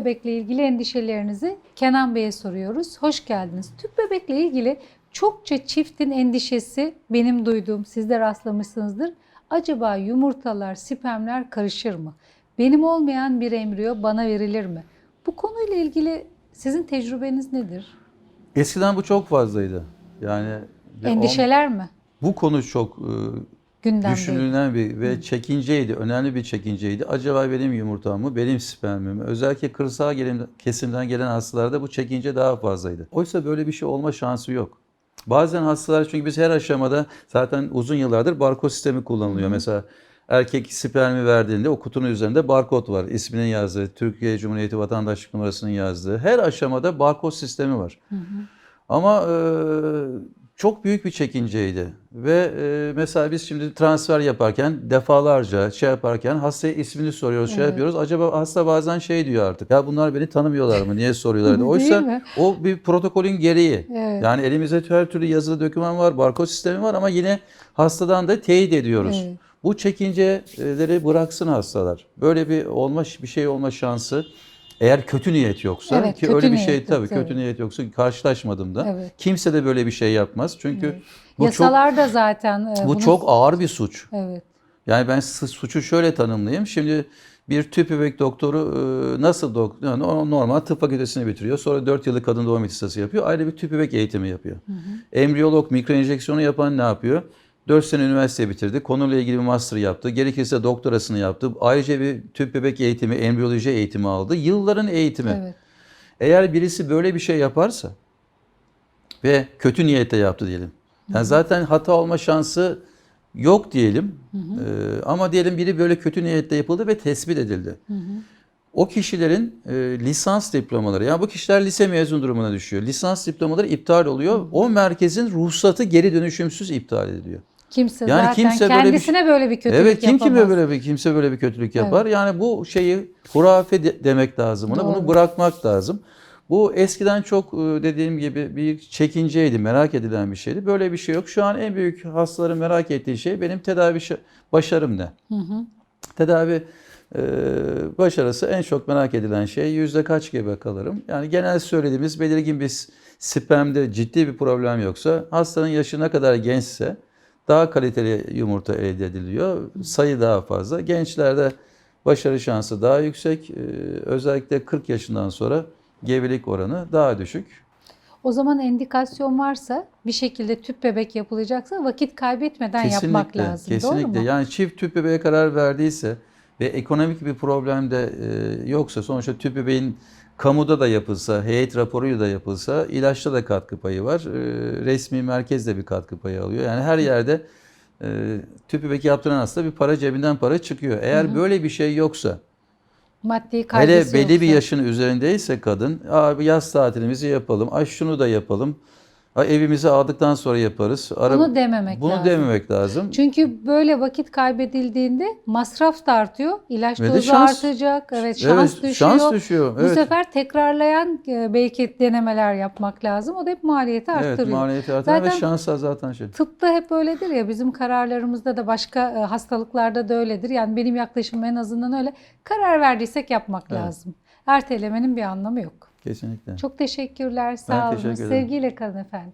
bebekle ilgili endişelerinizi Kenan Bey'e soruyoruz. Hoş geldiniz. Tüp bebekle ilgili çokça çiftin endişesi benim duyduğum, siz de rastlamışsınızdır. Acaba yumurtalar, spermler karışır mı? Benim olmayan bir embriyo bana verilir mi? Bu konuyla ilgili sizin tecrübeniz nedir? Eskiden bu çok fazlaydı. Yani Endişeler mi? on- bu konu çok e, Gündemde. düşünülen bir ve çekinceydi, önemli bir çekinceydi. Acaba benim yumurtam mı, benim spermim mi? Özellikle kırsal kesimden gelen hastalarda bu çekince daha fazlaydı. Oysa böyle bir şey olma şansı yok. Bazen hastalar çünkü biz her aşamada zaten uzun yıllardır barkod sistemi kullanılıyor. Mesela erkek spermi verdiğinde o kutunun üzerinde barkod var. İsminin yazdığı, Türkiye Cumhuriyeti vatandaşlık numarasının yazdığı. Her aşamada barkod sistemi var. Ama e, çok büyük bir çekinceydi. Ve e, mesela biz şimdi transfer yaparken defalarca şey yaparken hastaya ismini soruyoruz, şey Evet. yapıyoruz. Acaba hasta bazen şey diyor artık. Ya bunlar beni tanımıyorlar mı? Niye soruyorlar? diye. Oysa o bir protokolün gereği. Evet. Yani elimizde her türlü yazılı doküman var, barkod sistemi var ama yine hastadan da teyit ediyoruz. Evet. Bu çekinceleri bıraksın hastalar. Böyle bir olma bir şey olma şansı eğer kötü niyet yoksa Evet, ki öyle bir şey tabii kötü niyet yoksa karşılaşmadım da. Evet. Kimse de böyle bir şey yapmaz. Çünkü Evet. bu Yasalar da zaten e, çok bu bunu- çok ağır bir suç. Evet. Yani ben su- suçu şöyle tanımlayayım. Şimdi bir tüp bebek doktoru e, nasıl doktor? Yani normal tıp fakültesini bitiriyor. Sonra 4 yıllık kadın doğum yetiştirisi yapıyor. Ayrı bir tüp bebek eğitimi yapıyor. Embriyolog mikroenjeksiyonu yapan ne yapıyor? 4 sene üniversite bitirdi. Konuyla ilgili bir master yaptı. Gerekirse doktorasını yaptı. Ayrıca bir tüp bebek eğitimi, embriyoloji eğitimi aldı. Yılların eğitimi. Evet. Eğer birisi böyle bir şey yaparsa ve kötü niyete yaptı diyelim. Yani zaten hata olma şansı yok diyelim. Ee, ama diyelim biri böyle kötü niyetle yapıldı ve tespit edildi. O kişilerin e, lisans diplomaları, yani bu kişiler lise mezun durumuna düşüyor. Lisans diplomaları iptal oluyor. O merkezin ruhsatı geri dönüşümsüz iptal ediliyor. Kimse Yani zaten kimse böyle bir kendisine böyle bir kötülük evet kim yapamaz. kime böyle bir kimse böyle bir kötülük yapar. Yani bu şeyi hurafe de- demek lazım ona. Doğru. Bunu bırakmak lazım. Bu eskiden çok e, dediğim gibi bir çekinceydi, merak edilen bir şeydi. Böyle bir şey yok. Şu an en büyük hastaların merak ettiği şey benim tedavi şa- başarım ne? Hı hı. Tedavi e, başarısı en çok merak edilen şey yüzde kaç gebe kalırım? Yani genel söylediğimiz belirgin bir s- spermde ciddi bir problem yoksa hastanın yaşı ne kadar gençse daha kaliteli yumurta elde ediliyor. Sayı daha fazla. Gençlerde başarı şansı daha yüksek. E, özellikle 40 yaşından sonra gebelik oranı daha düşük. O zaman endikasyon varsa bir şekilde tüp bebek yapılacaksa vakit kaybetmeden yapmak lazım. Kesinlikle. Doğru mu? Yani çift tüp bebeğe karar verdiyse ve ekonomik bir problem de e, yoksa sonuçta tüp bebeğin kamuda da yapılsa, heyet raporuyla da yapılsa ilaçta da katkı payı var. E, resmi merkez de bir katkı payı alıyor. Yani her yerde e, tüp bebek yaptıran hasta bir para cebinden para çıkıyor. Eğer böyle bir şey yoksa Maddi Hele belli bir yoksa. yaşın üzerindeyse kadın, abi yaz tatilimizi yapalım, ay şunu da yapalım, evimizi aldıktan sonra yaparız. Ara- Bunu dememek Bunu lazım. dememek lazım. Çünkü böyle vakit kaybedildiğinde masraf da artıyor, ilaç Ve dozu şans. artacak, evet şans evet, düşüyor. şans düşüyor. Bu Evet. sefer tekrarlayan e, belki denemeler yapmak lazım. O da hep maliyeti arttırıyor. Evet, maliyeti artan ve Zaten şans zaten şey. Tıpta hep öyledir ya bizim kararlarımızda da başka e, hastalıklarda da öyledir. Yani benim yaklaşımım en azından öyle. Karar verdiysek yapmak Evet. lazım. Ertelemenin bir anlamı yok. Kesinlikle. Çok teşekkürler. Sağ olun. teşekkür ederim. Sevgiyle kalın efendim.